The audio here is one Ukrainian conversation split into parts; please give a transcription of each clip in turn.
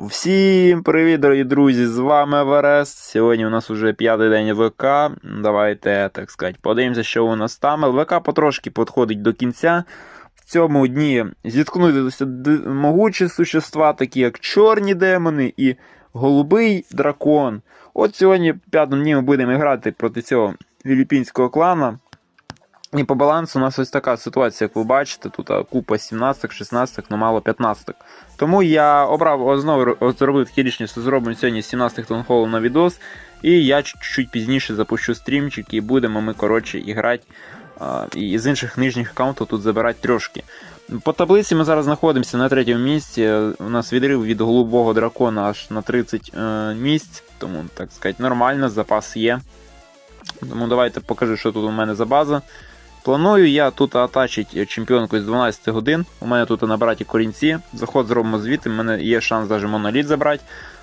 Всім привіт, дорогі друзі! З вами Еверест. Сьогодні у нас уже п'ятий день ЛВК. Давайте, так сказати, подивимося, що у нас там. ЛВК потрошки підходить до кінця. В цьому дні зіткнутися д- могучі существа, такі як чорні демони і голубий дракон. От сьогодні, п'ятому дні, ми будемо грати проти цього філіппінського клана. І по балансу у нас ось така ситуація, як ви бачите, тут купа 17, 16, ну мало 15. Тому я обрав знову зробив таке рішення, що зробимо сьогодні 17 тонхолу на відос. І я чуть-чуть пізніше запущу стрімчик і будемо ми, коротше, і грати. А, і з інших нижніх аккаунтів тут забирати трошки. По таблиці ми зараз знаходимося на третьому місці. У нас відрив від голубого дракона аж на 30 е, місць, тому, так сказати, нормально, запас є. Тому давайте покажу, що тут у мене за база. Планую я тут атачити чемпіонку з 12 годин. У мене тут на браті корінці. Заход зробимо звідти, у мене є шанс навіть моноліт забрати.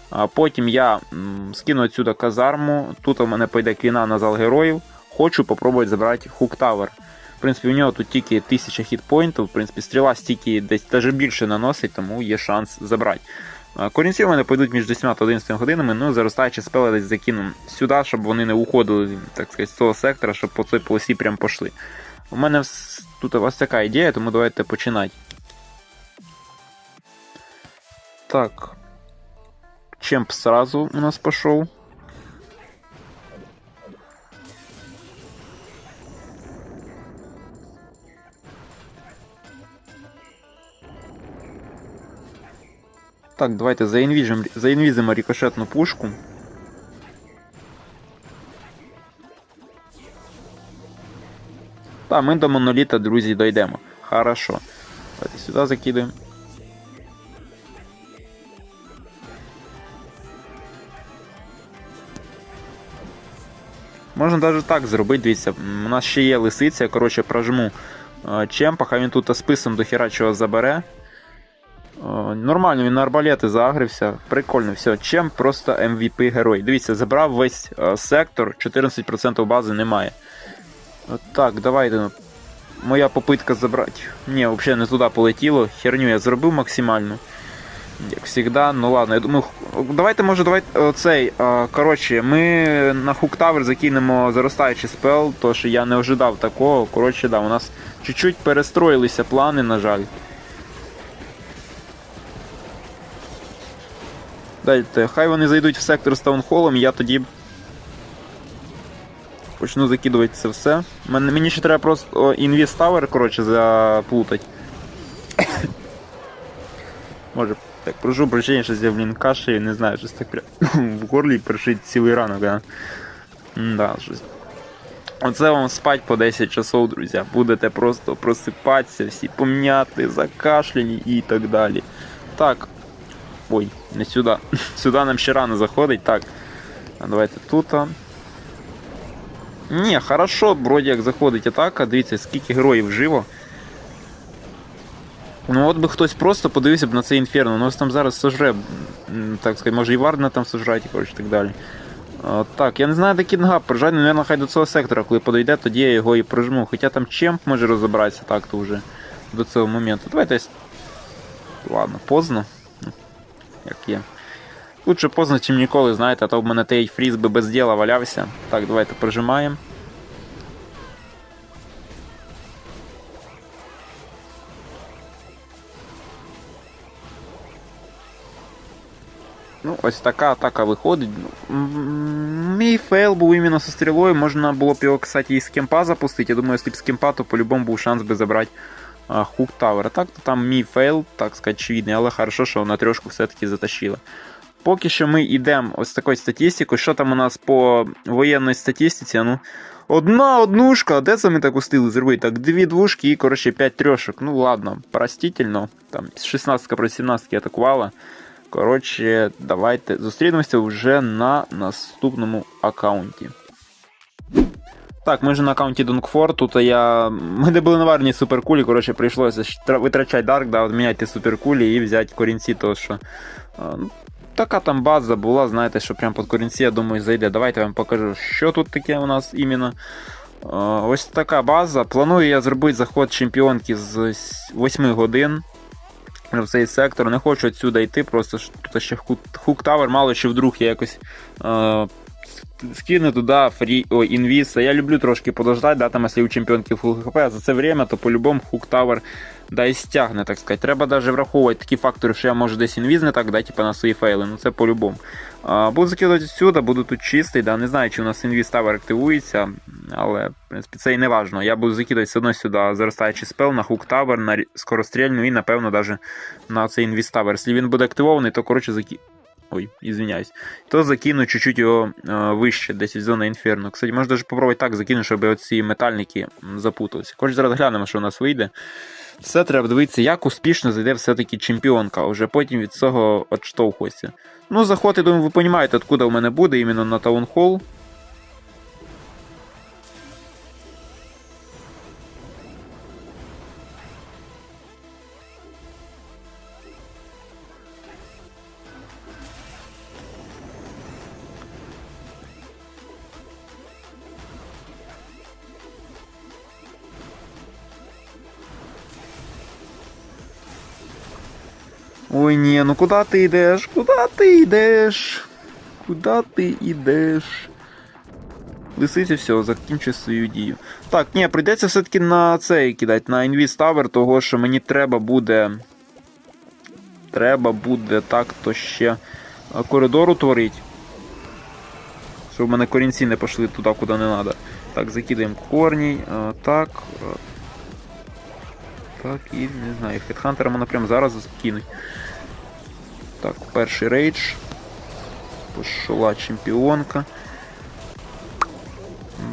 А потім я скину отсюди казарму. Тут у мене пойде квіна на зал героїв. Хочу попробувати забрати Хук Тавер. В принципі, у нього тут тільки 1000 хітпоінтів. В принципі, стріла стільки десь навіть більше наносить, тому є шанс забрати. Корінці у мене пойдуть між 10 та 11 годинами, ну заростаючи спели десь закину сюди, щоб вони не уходили, так сказати, з цього сектора, щоб по цій полосі прям пішли. У мене вс- тут ось така ідея, тому давайте починати. Так. Чемп сразу у нас пошел. Так, давайте заінвізимо, заінвізимо рикошетну пушку. Та, ми до моноліта, друзі, дійдемо. Хорошо. Давайте сюди закидаємо. Можна навіть так зробити, дивіться. У нас ще є лисиця, коротше, прожму е, чемпа, хай він тут списом до хіра чого забере. Е, Нормально, він на арбалети загрився. Прикольно, все. Чемп просто MVP герой. Дивіться, забрав весь е, сектор, 14% бази немає. Так, давайте. Моя попитка забрати. Ні, взагалі не туди полетіло. Херню я зробив максимальну. Як завжди, ну ладно, я думаю, давайте, може, давайте оцей. Коротше, ми на Хук Тавер закинемо заростаючий спел, то що я не ожидав такого. Коротше, да, у нас чуть-чуть перестроїлися плани, на жаль. Дайте, хай вони зайдуть в сектор з таунхолом, я тоді почну закидувати це все. Мен- Мені ще треба просто інвіст Tower, коротше, заплутати. Може, так, прошу прощення, що я, блін, каші, не знаю, щось так прям в горлі першить цілий ранок, а. Да, щось. Оце вам спать по 10 часов, друзі. Будете просто просипатися, всі пом'яти, закашляні і так далі. Так. Ой, не сюди. Сюди нам ще рано заходить. Так. Давайте тут. Ні, хорошо, вроді як заходить атака. Дивіться, скільки героїв живо. Ну от би хтось просто подивився б на це інферно. У нас там зараз сожре, так сказати, може і Вардена там сожрать, і так далі. А, так, я не знаю, де кінгап, прожать, мабуть, хай до цього сектора, коли подойде, тоді я його і прожму. Хоча там чемп може розібратися так-то вже до цього моменту. Давайте. Ладно, поздно. Ну, Як є. Лучше поздно, чим ніколи, знаєте, а то в мене той фріз би без діла валявся. Так, давайте прожимаємо. Ну, ось така атака виходить. Ну, м, Мій фейл був іменно зі стрілою. Можна було б його, кстати, і з кемпа запустити. Я думаю, якщо б з кемпа, то по-любому був шанс би забрати а, хук тавер. А так, то там мій фейл, так сказати, очевидний, але хорошо, що на трьошку все-таки затащило. Поки що ми йдемо ось такою статистикою. Що там у нас по воєнній статистиці? Ну, одна однушка, де це ми так устили зробити? Так, дві двушки і, коротше, п'ять трьошок. Ну ладно, простительно. Там 16 проти 17 атакувала. Коротше, давайте зустрінемося вже на наступному аккаунті. Так, ми вже на аккаунті Дуnkфор. Тут я. Ми не були на варні суперкулі, коротше, прийшлося витрачати дарк, да, от міняти суперкулі і взяти корінці, то що. Така там база була, знаєте, що прям під корінці, я думаю, зайде. Давайте я вам покажу, що тут таке у нас іменно. Ось така база. Планую я зробити заход чемпіонки з 8 годин. в цей сектор. Не хочу отсюди йти, просто тут ще хук тавер, мало чи вдруг я якось. Е, Скину туди фрі, ой, інвіса. Я люблю трошки подождати, да, там, якщо у чемпіонків фул хп, а за це время, то по-любому хук тавер да і стягне, так сказати. Треба навіть враховувати такі фактори, що я можу десь інвіз не так, да, типа на свої фейли, ну це по-любому. Буду закидувати сюди, буду тут чистий, да, не знаю, чи у нас інвіз тавер активується, але в принципі це і не важно. Я буду закидувати все одно сюди заростаючий спел на хук тавер, на скорострільну і, напевно, навіть на цей інвіз тавер. Якщо він буде активований, то коротше заки... Ой, извиняюсь. То закину чуть-чуть його е, вище, десь від інферно. Кстати, можна даже попробувати так закинути, щоб оці метальники запуталися. Коротше, зараз глянемо, що у нас вийде. Все треба дивитися, як успішно зайде все-таки чемпіонка, вже потім від цього відштовхується. Ну, заход, я думаю, ви розумієте, откуда у мене буде, іменно на таунхол. Ой, ні, ну куди ти йдеш? Куди ти йдеш? Куди ти йдеш? Лисиця, все, закінчує свою дію. Так, ні, прийдеться все-таки на цей кидати, на Invis Tower, того що мені треба буде. Треба буде так-то ще коридор утворити. Щоб в мене корінці не пішли туди, куди не треба. Так, закидаємо корні. Так. Так, і не знаю, хедхантера мене прямо зараз закинуть. Так, перший рейдж. Пошла чемпіонка.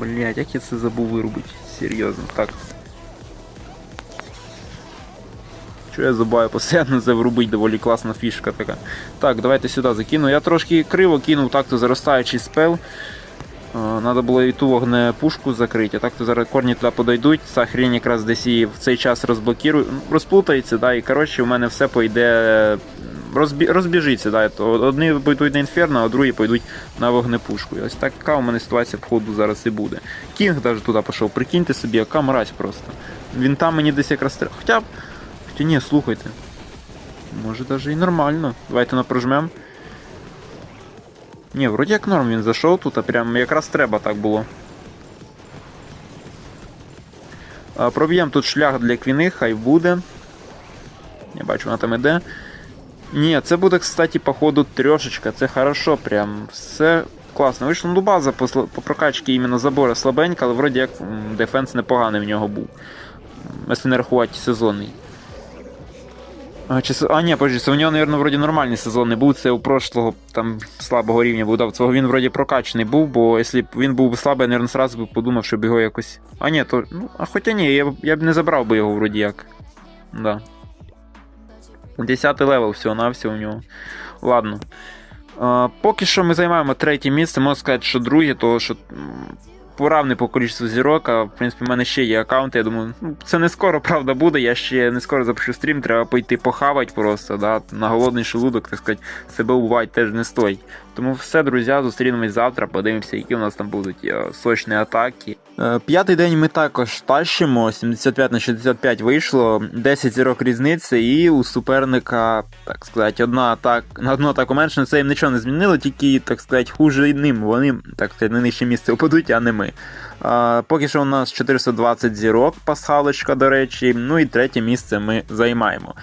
Блять, як я це забув вирубити? Серйозно, так. Що я забуваю постійно це врубить, доволі класна фішка така. Так, давайте сюди закину. Я трошки криво кинув так-то заростаючий спел. Треба було і ту вогнепушку закрити, а так то зараз корні туди подойдуть, ця хрень якраз десь її в цей час розблокірує, розплутається, да, і коротше у мене все пойде розбі... розбіжиться. Да, то Одні пойдуть на інферно, а другі пойдуть на вогнепушку. І ось така у мене ситуація в ходу зараз і буде. Кінг навіть туди пішов, прикиньте собі, яка мразь просто. Він там мені десь якраз треба. Хоча б. Хоча ні, слухайте. Може навіть і нормально. Давайте напрожмемо. Ні, вроді як норм він зайшов тут, а прям якраз треба так було. Проб'ємо тут шлях для квіни, хай буде. Я бачу, вона там іде. Ні, це буде, кстати, походу трьошечка. Це хорошо, прям все класно. Вийшло, ну база по, по прокачці іменно забора слабенька, але вроді як дефенс непоганий в нього був. Якщо не рахувати сезонний. А, чи... а ні, подожди, у нього, мабуть, вроді нормальний сезон не був. Це у прошлого там слабого рівня був. Да, цього він вроді прокачаний був, бо якщо б він був би слабий, я, мабуть, сразу б подумав, щоб його якось. А ні, то. Ну, а хоча ні, я б я б не забрав би його вроді як. Да. 10 левел всього-навсього у нього. Ладно. А, Поки що ми займаємо третє місце, можна сказати, що друге, то що поравний по кількості зірок, а в принципі в мене ще є аккаунти. Я думаю, ну, це не скоро, правда, буде. Я ще не скоро запишу стрім, треба пойти похавати просто. да, На голодний шелудок, так сказати, себе убивати теж не стоїть. Тому все, друзі, зустрінемось завтра, подивимося, які у нас там будуть е, сочні атаки. Е, п'ятий день ми також тащимо, 75 на 65 вийшло, 10 зірок різниці, і у суперника, так сказати, одна атак, на одну атаку менше, це їм нічого не змінило, тільки, так сказати, хуже ним. Вони, так сказати, на нижче місце упадуть, а не ми. А, Поки що у нас 420 зірок, пасхалочка, до речі, ну і третє місце ми займаємо.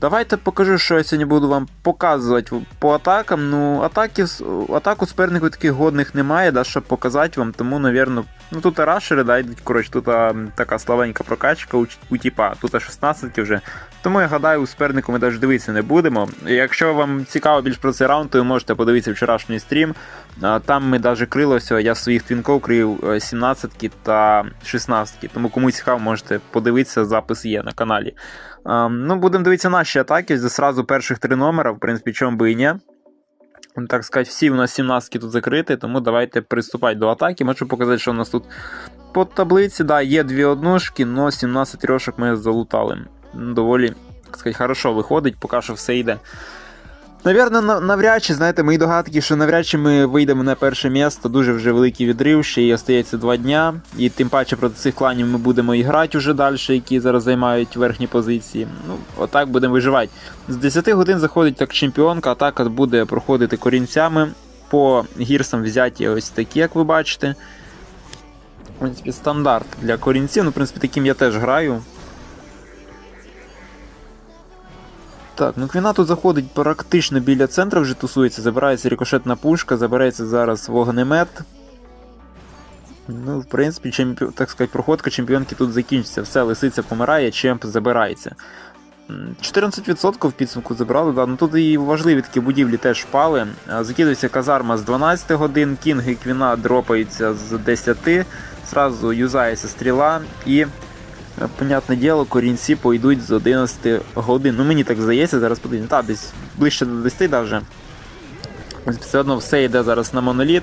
Давайте покажу, що я сьогодні буду вам показувати по атакам. Ну, атаки, атаку суперників таких годних немає, да, щоб показати вам, тому, напевно, ну тут рашери, да, коротше, тут а, така слабенька прокачка у, у тіпа, тут 16 вже. Тому я гадаю, у супернику ми навіть дивитися не будемо. Якщо вам цікаво більш про цей раунд, то ви можете подивитися вчорашній стрім. Там ми навіть крилося, я своїх твінков крив 17 та 16 тому кому цікаво, можете подивитися, запис є на каналі. Ну, Будемо дивитися наші атаки. Це сразу перших три номера, в принципі, чому би і ні. Так сказати, всі у нас 17 тут закриті, тому давайте приступати до атаки. Можу показати, що у нас тут по таблиці. Да, Є дві однушки, але 17 трьошок ми залутали. Доволі так сказати, хорошо виходить, поки що все йде. Навірно, навряд чи, знаєте, мої догадки, що навряд чи ми вийдемо на перше місце, дуже вже великий відрив, ще й остається два дня. І тим паче проти цих кланів ми будемо і грати уже далі, які зараз займають верхні позиції. Ну, отак будемо виживати. З 10 годин заходить так чемпіонка, атака буде проходити корінцями. По гірсам взяті ось такі, як ви бачите. В принципі, стандарт для корінців. Ну, в принципі, таким я теж граю. Так, ну Квіна тут заходить практично біля центру, вже тусується, забирається рикошетна пушка, забирається зараз вогнемет. Ну, в принципі, чемпі... так сказати, проходка чемпіонки тут закінчиться. Все, лисиця помирає, чемп забирається. 14% в підсумку забрали, да. ну тут і важливі такі будівлі теж впали. А, Закидується казарма з 12 годин, кінг і квіна дропаються з 10, зразу юзається стріла і Понятне діло, корінці пойдуть з 11 годин. Ну мені так здається, зараз подивимось. Так, десь ближче до 10 даже. Все одно все йде зараз на моноліт.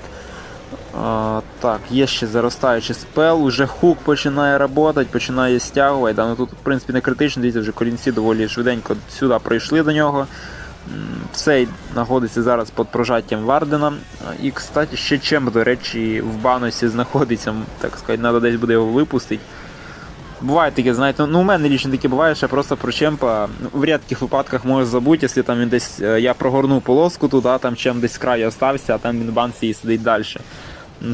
А, так, є ще заростаючий спел, уже хук починає працювати, починає стягувати. Да, ну тут, в принципі, не критично, дивіться, вже корінці доволі швиденько сюди прийшли до нього. Все знаходиться зараз під прожаттям Вардена. І, кстати, ще Чемп, до речі, в банусі знаходиться, так сказати, треба десь буде його випустити. Буває таке, знаєте, ну у мене лічно таке буває, що я просто про чемпа ну, в рідких випадках можу забути, якщо там він десь е, я прогорнув полоску туди, там чем десь край остався, а там він банці і сидить далі.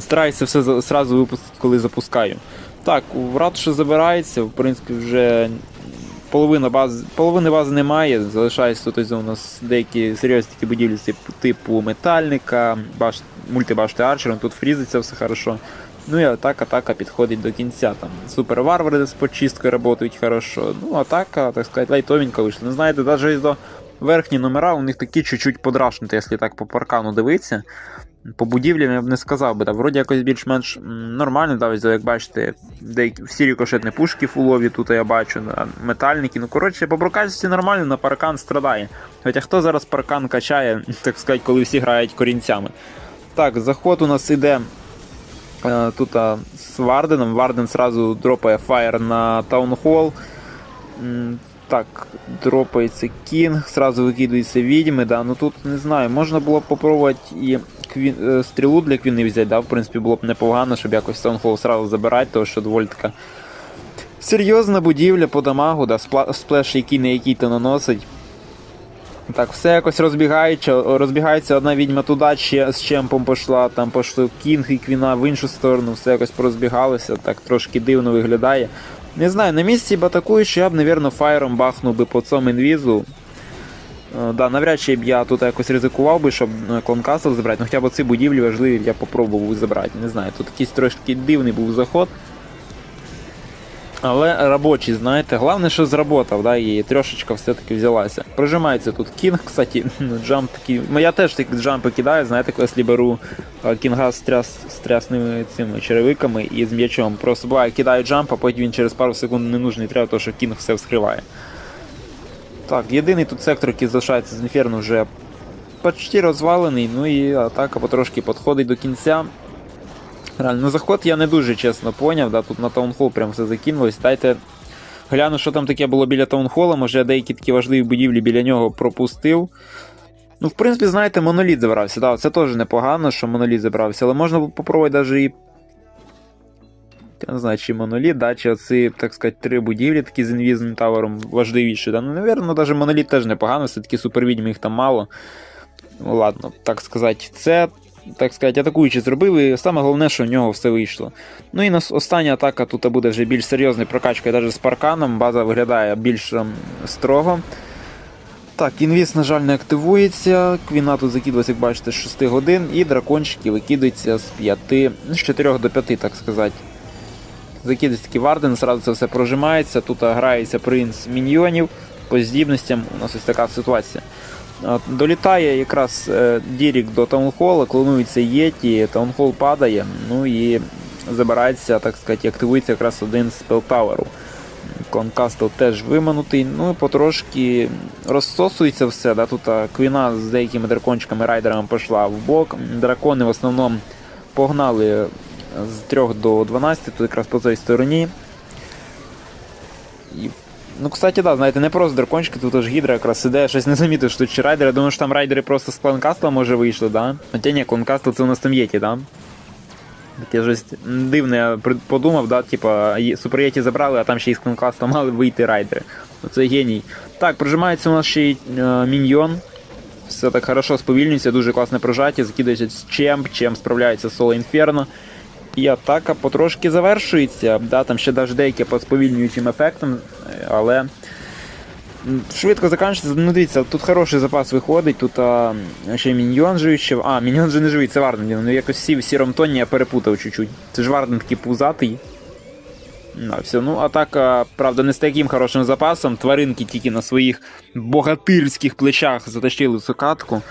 Стараюся все зразу випустити, коли запускаю. Так, у ратуші забирається, в принципі, вже половина бази, половини бази немає. Залишається тут у нас деякі серйозні такі будівлі типу метальника, баш, мультибашти арчером, тут фрізиться все хорошо. Ну і атака, атака підходить до кінця. Там супер варвари з почисткою працюють хорошо. Ну, атака, так сказати, лайтовенька вийшла. Не знаєте, навіть до верхні номера у них такі чуть-чуть подрашнуті, якщо так по паркану дивитися. По будівлям я б не сказав би, да, вроді якось більш-менш нормально, да, як бачите, деякі всі рікошетні пушки фулові тут я бачу, да, метальники. Ну, коротше, по брокальності нормально, на паркан страдає. Хоча хто зараз паркан качає, так сказати, коли всі грають корінцями. Так, заход у нас іде Тут а, з Варденом. Варден сразу дропає фаєр на Таунхол. Так, дропається Кінг, сразу викидується відьми. Да. Ну тут не знаю, можна було б попробувати і квін, е, стрілу для квіни взяти, да. В принципі, було б непогано, щоб якось Таунхол сразу забирати, тому що доволі така серйозна будівля по дамагу, да, сплеш, який не який то наносить. Так, все якось розбігається, розбігається одна відьма туди, ще з чемпом пішла, там пішли Кінг і Квіна в іншу сторону, все якось порозбігалося, так трошки дивно виглядає. Не знаю, на місці б атакуючи, я б, напевно, фаєром бахнув би по цьому інвізу. Е, Да, навряд чи б я тут якось ризикував би, щоб е, клонкасл забрати, ну хоча б ці будівлі важливі я попробував забрати. Не знаю, тут якийсь трошки дивний був заход. Але робочий, знаєте, головне, що зработав, да, і трошечка все-таки взялася. Прожимається тут кінг, кстати, ну, джамп такий. Ну, я теж такі джампи кидаю, знаєте, коли беру е, кінга з, тряс, з трясними цими черевиками і з м'ячом. Просто буває, кидаю джамп, а потім він через пару секунд не нужний треба, тому що кінг все вскриває. Так, єдиний тут сектор, який залишається з Інферно, вже почти розвалений, ну і атака потрошки підходить до кінця. Реально, ну заход я не дуже чесно поняв, да, тут на таунхол прям все закинулось. Дайте гляну, що там таке було біля таунхола, може я деякі такі важливі будівлі біля нього пропустив. Ну, в принципі, знаєте, моноліт забрався. Да, це теж непогано, що моноліт забрався, але можна було попробувати навіть і. Я не знаю, чи моноліт, да, чи оці, так сказати, три будівлі такі з інвізним тавером важливіші. Да. Ну, навірно, навіть моноліт теж непогано, все-таки супервідьми їх там мало. Ну, ладно, так сказати, це так сказати, атакуючи зробив, і саме головне, що в нього все вийшло. Ну і остання атака тут буде вже більш серйозною прокачкою, навіть з парканом. База виглядає більш ем, строго. Так, інвіз, на жаль, не активується. Квіна тут закидується, як бачите, з 6 годин, і дракончики викидаються з 5, ну, з 4 до 5, так сказати. Закидується такий варден, зразу це все прожимається. Тут грається принц міньйонів. По здібностям у нас ось така ситуація. Долітає якраз е, Дірік до таунхола, клонується Єті, таунхол падає, ну і забирається, так сказати, активується якраз один з спелтаверу. Конкастл теж виманутий, ну і потрошки розсосується все. Да? Тут квіна з деякими дракончиками райдерами пішла в бок. Дракони в основному погнали з 3 до 12, тут якраз по цій стороні. І Ну, кстати, да, знаєте, не просто дракончики, тут аж гідра якраз іде, щось не замітив, що тут чи райдери. Думаю, що там райдери просто з кланкастла може вийшли, да? Хоча ні, кланкастл це у нас там єті, да? Таке щось дивне я подумав, да, типа, є- супер єті забрали, а там ще із кланкастла мали вийти райдери. Оце геній. Так, прожимається у нас ще й е, міньйон. Все так хорошо сповільнюється, дуже класне прожаття, закидається з чемп, чемп справляється з соло інферно. І атака потрошки завершується. Да, там ще навіть деякі по сповільнюючим ефектам, е, але швидко закінчується. Ну дивіться, тут хороший запас виходить, тут а, ще міньйон живий. А, міньйон же не живий, це Варден. Ну якось сів сіром тоні, я перепутав чуть-чуть. Це ж Варден такий пузатий. Ну, все. Ну, атака, правда, не з таким хорошим запасом. Тваринки тільки на своїх богатирських плечах затащили цю катку.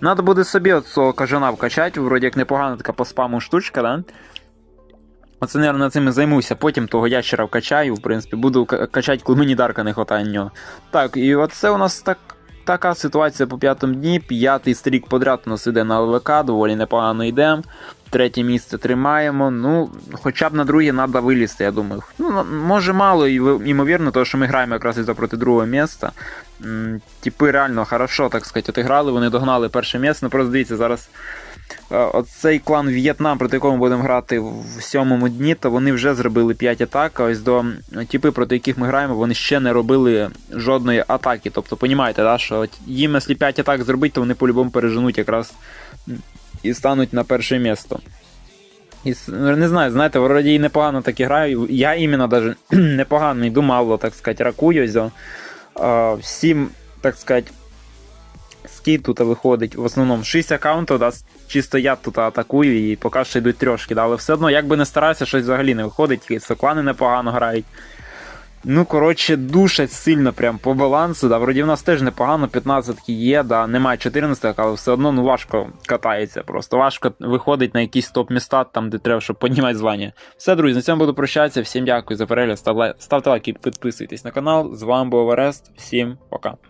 Надо буде собі от кажана вкачати, вроді як непогана така по спаму штучка, да? Оце, мабуть, цим і займуся. Потім того ящера вкачаю, в принципі, буду ка- качати, коли мені дарка не на нього. Так, і оце у нас так, така ситуація по п'ятому дні. П'ятий стрік подряд у нас іде на ЛВК, доволі непогано йдемо. Третє місце тримаємо. Ну, хоча б на друге треба вилізти, я думаю. Ну, може мало, і ймовірно, тому що ми граємо якраз із проти другого місця. Типи реально хорошо, так сказати, отиграли, вони догнали перше місце. Ну просто дивіться, зараз оцей клан В'єтнам, проти якого ми будемо грати в сьомому дні, то вони вже зробили 5 атак. А ось до м, типи, проти яких ми граємо, вони ще не робили жодної атаки. Тобто, понімаєте, да, що їм, якщо 5 атак зробити, то вони по-любому переженуть якраз і стануть на перше місце. І, ну, не знаю, знаєте, вроді і непогано так і граю. Я іменно даже непогано йду, мало, так сказати, ракую. Всім, так сказати, скіт тут виходить. В основному 6 аккаунтів, да, чисто я тут атакую і поки що йдуть трьошки, да, але все одно, як би не старався, щось взагалі не виходить, і соклани непогано грають. Ну, коротше, душать сильно прям по балансу. Да. Вроді в нас теж непогано, 15 є, да, немає 14, але все одно ну, важко катається. Просто важко виходить на якісь топ-міста, там, де треба, щоб піднімати звання. Все, друзі, на цьому буду прощатися. Всім дякую за перегляд. Ставте лайки, підписуйтесь на канал. З вами був Орест. Всім пока.